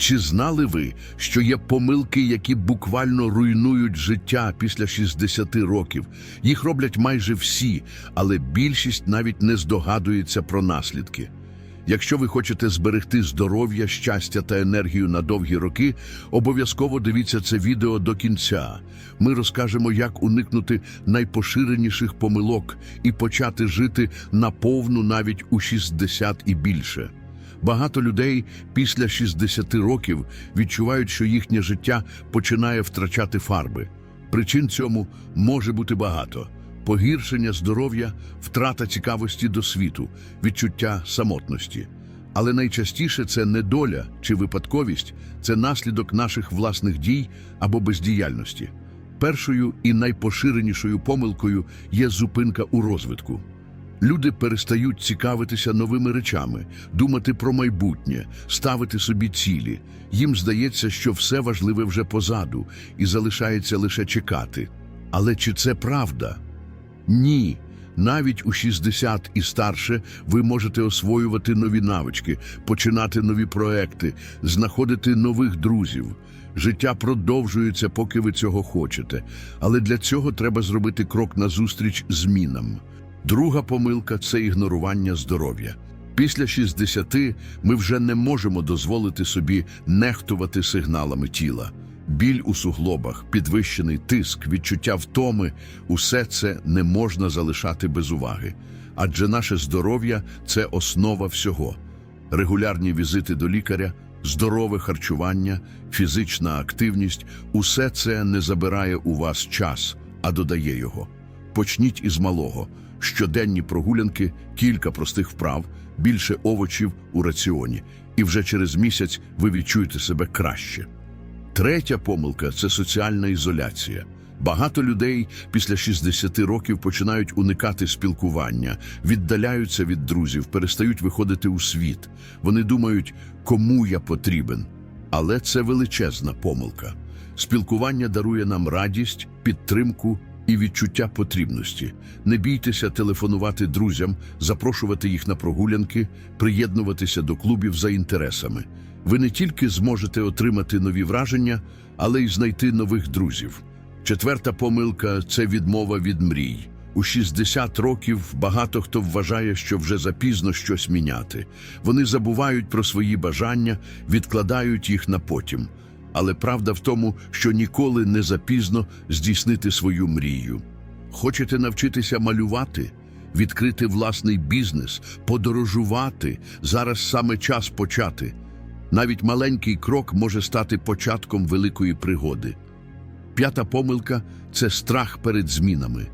Чи знали ви, що є помилки, які буквально руйнують життя після 60 років? Їх роблять майже всі, але більшість навіть не здогадується про наслідки. Якщо ви хочете зберегти здоров'я, щастя та енергію на довгі роки, обов'язково дивіться це відео до кінця. Ми розкажемо, як уникнути найпоширеніших помилок і почати жити наповну навіть у 60 і більше. Багато людей після 60 років відчувають, що їхнє життя починає втрачати фарби. Причин цьому може бути багато: погіршення здоров'я, втрата цікавості до світу, відчуття самотності. Але найчастіше це не доля чи випадковість, це наслідок наших власних дій або бездіяльності. Першою і найпоширенішою помилкою є зупинка у розвитку. Люди перестають цікавитися новими речами, думати про майбутнє, ставити собі цілі. Їм здається, що все важливе вже позаду, і залишається лише чекати. Але чи це правда? Ні. Навіть у 60 і старше ви можете освоювати нові навички, починати нові проекти, знаходити нових друзів. Життя продовжується, поки ви цього хочете, але для цього треба зробити крок назустріч змінам. Друга помилка це ігнорування здоров'я. Після 60 ми вже не можемо дозволити собі нехтувати сигналами тіла. Біль у суглобах, підвищений тиск, відчуття втоми усе це не можна залишати без уваги. Адже наше здоров'я це основа всього. Регулярні візити до лікаря, здорове харчування, фізична активність усе це не забирає у вас час, а додає його. Почніть із малого. Щоденні прогулянки, кілька простих вправ, більше овочів у раціоні, і вже через місяць ви відчуєте себе краще. Третя помилка це соціальна ізоляція. Багато людей після 60 років починають уникати спілкування, віддаляються від друзів, перестають виходити у світ. Вони думають, кому я потрібен. Але це величезна помилка. Спілкування дарує нам радість, підтримку і відчуття потрібності. Не бійтеся телефонувати друзям, запрошувати їх на прогулянки, приєднуватися до клубів за інтересами. Ви не тільки зможете отримати нові враження, але й знайти нових друзів. Четверта помилка це відмова від мрій. У 60 років багато хто вважає, що вже запізно щось міняти. Вони забувають про свої бажання, відкладають їх на потім. Але правда в тому, що ніколи не запізно здійснити свою мрію. Хочете навчитися малювати, відкрити власний бізнес, подорожувати. Зараз саме час почати. Навіть маленький крок може стати початком великої пригоди. П'ята помилка це страх перед змінами.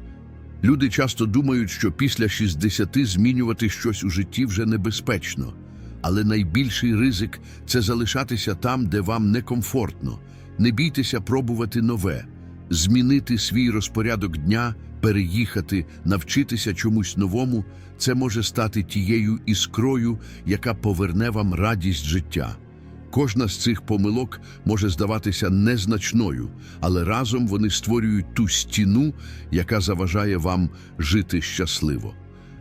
Люди часто думають, що після 60 змінювати щось у житті вже небезпечно. Але найбільший ризик це залишатися там, де вам некомфортно. Не бійтеся пробувати нове, змінити свій розпорядок дня, переїхати, навчитися чомусь новому. Це може стати тією іскрою, яка поверне вам радість життя. Кожна з цих помилок може здаватися незначною, але разом вони створюють ту стіну, яка заважає вам жити щасливо.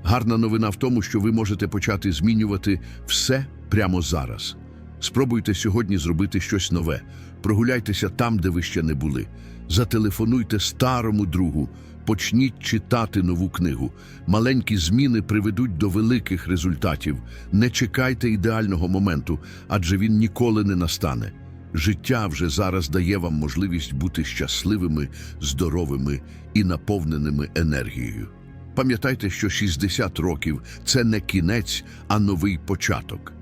Гарна новина в тому, що ви можете почати змінювати все прямо зараз. Спробуйте сьогодні зробити щось нове. Прогуляйтеся там, де ви ще не були. Зателефонуйте старому другу, почніть читати нову книгу. Маленькі зміни приведуть до великих результатів. Не чекайте ідеального моменту, адже він ніколи не настане. Життя вже зараз дає вам можливість бути щасливими, здоровими і наповненими енергією. Пам'ятайте, що 60 років це не кінець, а новий початок.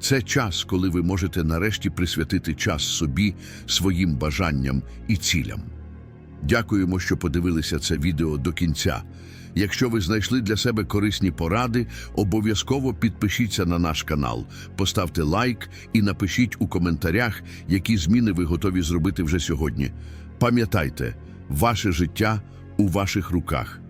Це час, коли ви можете нарешті присвятити час собі, своїм бажанням і цілям. Дякуємо, що подивилися це відео до кінця. Якщо ви знайшли для себе корисні поради, обов'язково підпишіться на наш канал, поставте лайк і напишіть у коментарях, які зміни ви готові зробити вже сьогодні. Пам'ятайте, ваше життя у ваших руках.